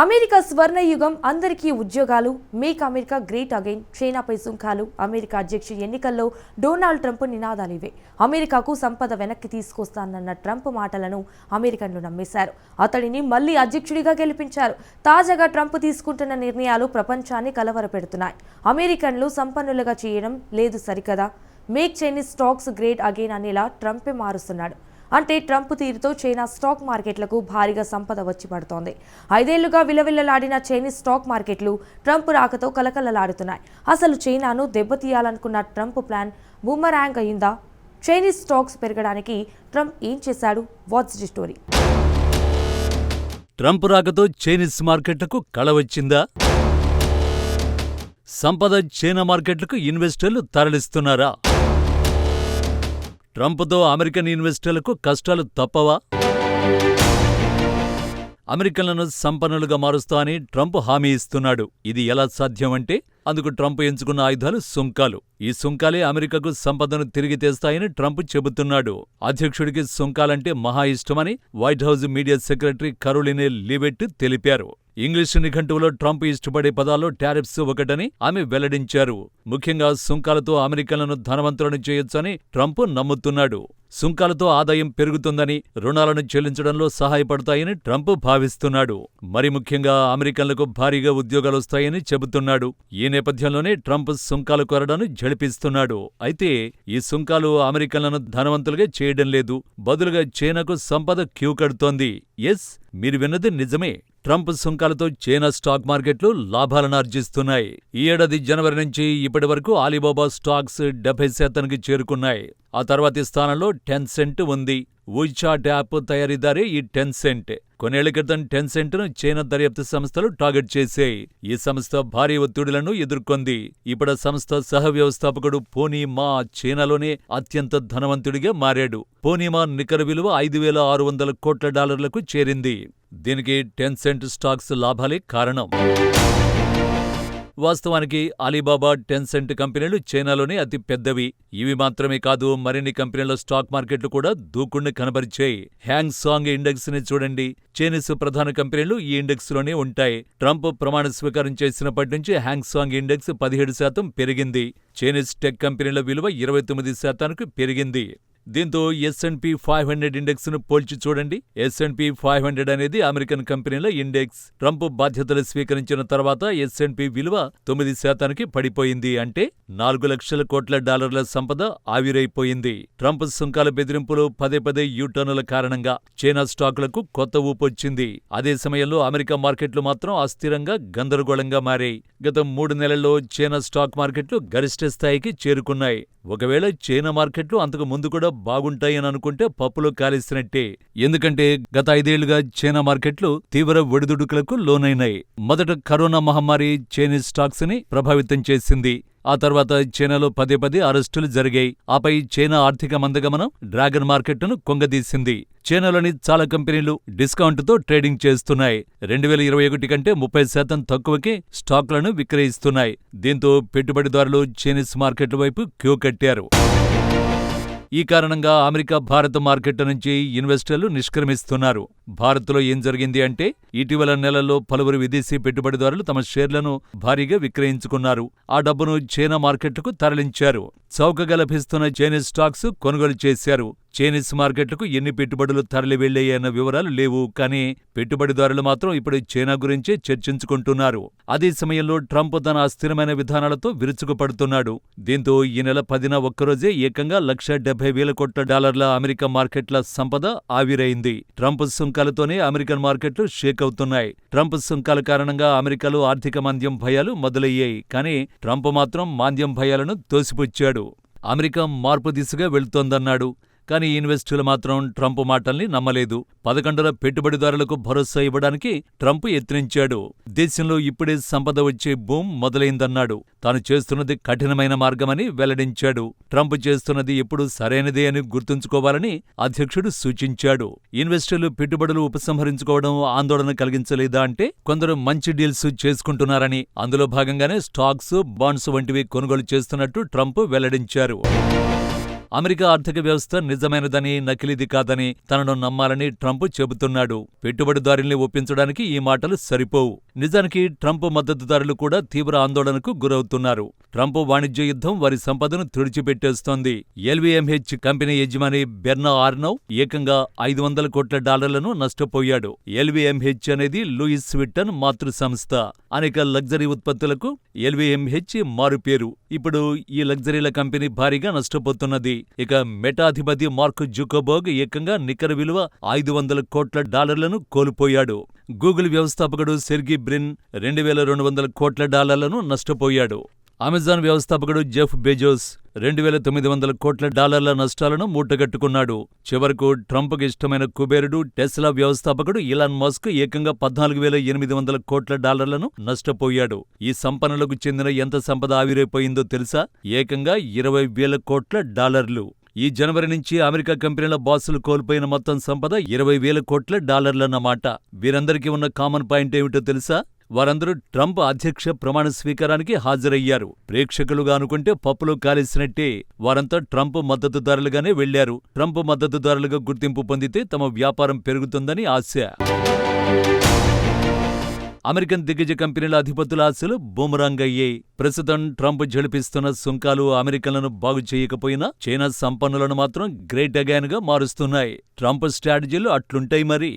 America స్వర్ణయుగం అందరికీ ఉద్యోగాలు. Make America great again. చైనాపై సుంకాలు. అమెరికా అధ్యక్ష ఎన్నికల్లో డొనాల్డ్ ట్రంప్ నినాదాలు ఇవే. అమెరికాకు సంపద వెనక్కి తీసుకొస్తానన్న ట్రంప్ మాటలను అమెరికన్లు నమ్మేశారు. అతడిని మళ్ళీ అధ్యక్షుడిగా గెలిపించారు. తాజాగా ట్రంప్ తీసుకుంటున్న నిర్ణయాలు ప్రపంచాన్ని కలవరపెడుతున్నాయి. అమెరికన్లు సంపన్నులుగా చేయడం లేదు సరికదా? Make Chinese stocks great again అనేలా ట్రంపే మారుస్తున్నాడు. అంటే ట్రంప్ తీరుతో చైనా స్టాక్ మార్కెట్లకు భారీగా సంపద వచ్చి పడుతోంది. ఐదేళ్ళుగా విలవిల్లలాడిన చైనీస్ స్టాక్ మార్కెట్లు ట్రంప్ రాకతో కలకలలాడుతున్నాయి. అసలు చైనాను దెబ్బతీయాలనుకున్న ట్రంప్ ప్లాన్ బూమరాంగ్ అయిందా? చైనీస్ స్టాక్స్ పెరగడానికి ట్రంప్ ఏం చేశాడు? What's the story. ట్రంప్ రాకతో చైనీస్ మార్కెట్లకు కళ వచ్చిందా? సంపద చైనా మార్కెట్లకు ఇన్వెస్టర్లు తరలిస్తున్నారా? ట్రంప్తో అమెరికన్ ఇన్వెస్టర్లకు కష్టాలు తప్పవా? అమెరికన్లను సంపన్నులుగా మారుస్తా అని ట్రంప్ హామీ ఇస్తున్నాడు. ఇది ఎలా సాధ్యమంటే అందుకు ట్రంప్ ఎంచుకున్న ఆయుధాలు సుంకాలు. ఈ సుంకాలే అమెరికాకు సంపదను తిరిగి తెస్తాయని ట్రంప్ చెబుతున్నాడు. అధ్యక్షుడికి సుంకాలంటే మహా ఇష్టమని White House media secretary Karoline Leavitt తెలిపారు. ఇంగ్లీషు నిఘంటువులో ట్రంప్ ఇష్టపడే పదాల్లో టారిఫ్స్ ఒకటని ఆమె వెల్లడించారు. ముఖ్యంగా సుంకాలతో అమెరికన్లను ధనవంతులను చేయొచ్చని ట్రంప్ నమ్ముతున్నాడు. సుంకాలతో ఆదాయం పెరుగుతుందని రుణాలను చెల్లించడంలో సహాయపడతాయని ట్రంప్ భావిస్తున్నాడు. మరి ముఖ్యంగా అమెరికన్లకు భారీగా ఉద్యోగాలొస్తాయని చెబుతున్నాడు. ఈ నేపథ్యంలోనే ట్రంప్ సుంకాలు కొరడాను జడిపిస్తున్నాడు అయితే ఈ సుంకాలు అమెరికన్లను ధనవంతులుగా చేయడం లేదు. బదులుగా చైనాకు సంపద క్యూ కడుతోంది. ఎస్ మీరు విన్నది నిజమే. ట్రంప్ సుంకాలతో చైనా స్టాక్ మార్కెట్లు లాభాలను ఆర్జిస్తున్నాయి. ఈ ఏడాది జనవరి నుంచి ఇప్పటి వరకు ఆలీబాబా స్టాక్స్ డెబ్బై శాతానికి చేరుకున్నాయి. ఆ తర్వాతి స్థానంలో టెన్సెంట్ ఉంది. వుయిచాట్ యాప్ తయారీదారే ఈ టెన్సెంట్. కొన్నేళ్ళ క్రితం టెన్సెంట్ను చైనా దర్యాప్తు సంస్థలు టార్గెట్ చేశాయి. ఈ సంస్థ భారీ ఒత్తిడులను ఎదుర్కొంది. ఇప్పుడు సంస్థ సహ వ్యవస్థాపకుడు పోనీమా చైనాలోనే అత్యంత ధనవంతుడిగా మారాడు. పోనీమా నికర విలువ ఐదు వేల ఆరు వందల కోట్ల డాలర్లకు చేరింది. దీనికి టెన్సెంట్ స్టాక్స్ లాభాలే కారణం. వాస్తవానికి అలీబాబా టెన్సెంట్ కంపెనీలు చైనాలోనే అతి పెద్దవి. ఇవి మాత్రమే కాదు మరిన్ని కంపెనీల స్టాక్ మార్కెట్లు కూడా దూకుణ్ణి కనబరిచాయి. హ్యాంగ్ సాంగ్ ఇండెక్స్ని చూడండి. చైనీస్ ప్రధాన కంపెనీలు ఈ ఇండెక్స్లోనే ఉంటాయి. ట్రంప్ ప్రమాణ స్వీకారం చేసినప్పటి నుంచి హ్యాంగ్ సాంగ్ ఇండెక్స్ పదిహేడు శాతం పెరిగింది. చైనీస్ టెక్ కంపెనీల విలువ ఇరవై తొమ్మిది శాతానికి పెరిగింది. దీంతో ఎస్ఎన్పి ఫైవ్ హండ్రెడ్ ఇండెక్స్ను పోల్చి చూడండి. S and P five hundred అనేది అమెరికన్ కంపెనీల ఇండెక్స్. ట్రంప్ బాధ్యతలు స్వీకరించిన తర్వాత ఎస్ఎన్పి విలువ తొమ్మిది శాతానికి పడిపోయింది అంటే నాలుగు లక్షల కోట్ల డాలర్ల సంపద ఆవిరైపోయింది. ట్రంప్ సుంకాల బెదిరింపులు పదే పదే యూటర్నుల కారణంగా చైనా స్టాకులకు కొత్త ఊపొచ్చింది అదే సమయంలో అమెరికా మార్కెట్లు మాత్రం అస్థిరంగా గందరగోళంగా మారాయి. గత మూడు నెలల్లో చైనా స్టాక్ మార్కెట్లు గరిష్ట స్థాయికి చేరుకున్నాయి. ఒకవేళ చైనా మార్కెట్లు అంతకు ముందు కూడా బాగుంటాయని అనుకుంటే పప్పులో కాలిస్తున్నట్టే ఎందుకంటే గత ఐదేళ్ళుగా చైనా మార్కెట్లు తీవ్ర ఒడిదుడుకులకు లోనైనాయి. మొదట కరోనా మహమ్మారి చైనీస్ స్టాక్స్ని ప్రభావితం చేసింది. ఆ తర్వాత చైనాలో పదే పదే అరెస్టులు జరిగాయి. ఆపై చైనా ఆర్థిక మందగమనం డ్రాగన్ మార్కెట్ను కొంగదీసింది. చైనాలోని చాలా కంపెనీలు డిస్కౌంట్తో ట్రేడింగ్ చేస్తున్నాయి. రెండు వేల ఇరవై ఒకటి కంటే ముప్పై శాతం తక్కువకే స్టాక్లను విక్రయిస్తున్నాయి. దీంతో పెట్టుబడిదారులు చైనీస్ మార్కెట్ల వైపు క్యూ కట్టారు. ఈ కారణంగా అమెరికా భారత మార్కెట్ నుంచి ఇన్వెస్టర్లు నిష్క్రమిస్తున్నారు. భారత్లో ఏం జరిగింది అంటే ఇటీవల నెలల్లో పలువురు విదేశీ పెట్టుబడిదారులు తమ షేర్లను భారీగా విక్రయించుకున్నారు. ఆ డబ్బును చైనా మార్కెట్కు తరలించారు. చౌకగా లభిస్తున్న చైనీస్ స్టాక్స్ కొనుగోలు చేశారు. చైనీస్ మార్కెట్లకు ఎన్ని పెట్టుబడులు తరలి వెళ్ళాయన్న వివరాలు లేవు. కానీ పెట్టుబడిదారులు మాత్రం ఇప్పుడు చైనా గురించే చర్చించుకుంటున్నారు. అదే సమయంలో ట్రంప్ తన అస్థిరమైన విధానాలతో విరుచుకుపడుతున్నాడు. దీంతో ఈ నెల పదిన ఒక్కరోజే ఏకంగా లక్ష డెబ్బై వేల కోట్ల డాలర్ల అమెరికా మార్కెట్ల సంపద ఆవిరైంది. ట్రంప్ సుంకాలతోనే అమెరికన్ మార్కెట్లు షేక్ అవుతున్నాయి. ట్రంప్ సుంకాల కారణంగా అమెరికాలో ఆర్థిక మాంద్యం భయాలు మొదలయ్యాయి. కానీ ట్రంప్ మాత్రం మాంద్యం భయాలను తోసిపుచ్చాడు. అమెరికా మార్పు దిశగా వెళుతోందన్నాడు. కానీ ఇన్వెస్టర్లు మాత్రం ట్రంప్ మాటల్ని నమ్మలేదు. పదకొండుల పెట్టుబడిదారులకు భరోసా ఇవ్వడానికి ట్రంప్ యత్నించాడు. దేశంలో ఇప్పుడే సంపద వచ్చే బూమ్ మొదలైందన్నాడు. తాను చేస్తున్నది కఠినమైన మార్గమని వెల్లడించాడు. ట్రంప్ చేస్తున్నది ఎప్పుడు సరైనదే అని గుర్తుంచుకోవాలని అధ్యక్షుడు సూచించాడు. ఇన్వెస్టర్లు పెట్టుబడులు ఉపసంహరించుకోవడం ఆందోళన కలిగించలేదా అంటే కొందరు మంచి డీల్స్ చేసుకుంటున్నారని అందులో భాగంగానే స్టాక్స్ బాండ్స్ వంటివి కొనుగోలు చేస్తున్నట్టు ట్రంప్ వెల్లడించారు. అమెరికా ఆర్థిక వ్యవస్థ నిజమైనదని నకిలీది కాదని తనను నమ్మాలని ట్రంప్ చెబుతున్నాడు. పెట్టుబడిదారుల్ని ఒప్పించడానికి ఈ మాటలు సరిపోవు. నిజానికి ట్రంప్ మద్దతుదారులు కూడా తీవ్ర ఆందోళనకు గురవుతున్నారు. ట్రంప్ వాణిజ్య యుద్ధం వారి సంపదను తుడిచిపెట్టేస్తోంది. ఎల్వీఎంహెచ్ కంపెనీ యజమాని బెర్నా ఆర్నవ్ ఏకంగా ఐదు వందల కోట్ల డాలర్లను నష్టపోయాడు. ఎల్వీఎంహెచ్ అనేది లూయిస్ విట్టన్ మాతృ సంస్థ అనేక లగ్జరీ ఉత్పత్తులకు ఎల్వీఎంహెచ్ మారుపేరు. ఇప్పుడు ఈ లగ్జరీల కంపెనీ భారీగా నష్టపోతున్నది. ఇక మెటాధిపతి మార్క్ జుకోబోగ్ ఏకంగా నికర విలువ ఐదు వందల కోట్ల డాలర్లను కోల్పోయాడు. గూగుల్ వ్యవస్థాపకుడు సెర్గి బ్రిన్ రెండు వేల రెండు వందల కోట్ల డాలర్లను నష్టపోయాడు. అమెజాన్ వ్యవస్థాపకుడు జెఫ్ బెజోస్ రెండు వేల తొమ్మిది వందల కోట్ల డాలర్ల నష్టాలను మూటగట్టుకున్నాడు. చివరకు ట్రంప్కి ఇష్టమైన కుబేరుడు టెస్లా వ్యవస్థాపకుడు ఇలాన్ మస్క్ ఏకంగా పద్నాలుగు వేల ఎనిమిది వందల కోట్ల డాలర్లను నష్టపోయాడు. ఈ సంపన్నులకు చెందిన ఎంత సంపద ఆవిరైపోయిందో తెలుసా? ఏకంగా ఇరవై వేల కోట్ల డాలర్లు. ఈ జనవరి నుంచి అమెరికా కంపెనీల బాసులు కోల్పోయిన మొత్తం సంపద ఇరవై వేల కోట్ల డాలర్లన్నమాట. వీరందరికీ ఉన్న కామన్ పాయింట్ ఏమిటో తెలుసా? వారందరూ ట్రంప్ అధ్యక్ష ప్రమాణ స్వీకారానికి హాజరయ్యారు. ప్రేక్షకులుగా అనుకుంటే పప్పులో కాలేసినట్టే వారంతా ట్రంప్ మద్దతుదారులుగానే వెళ్ళారు ట్రంప్ మద్దతుదారులుగా గుర్తింపు పొందితే తమ వ్యాపారం పెరుగుతుందని ఆశ. అమెరికన్ దిగ్గజ కంపెనీల అధిపతుల ఆశలు బూమరాంగ్ అయ్యాయి. ప్రస్తుతం ట్రంప్ జడిపిస్తున్న సుంకాలు అమెరికన్లను బాగు చేయకపోయినా చైనా సంపన్నులను మాత్రం గ్రేట్ అగైన్గా మారుస్తున్నాయి. ట్రంప్ స్ట్రాటజీలు అట్లుంటాయి మరి.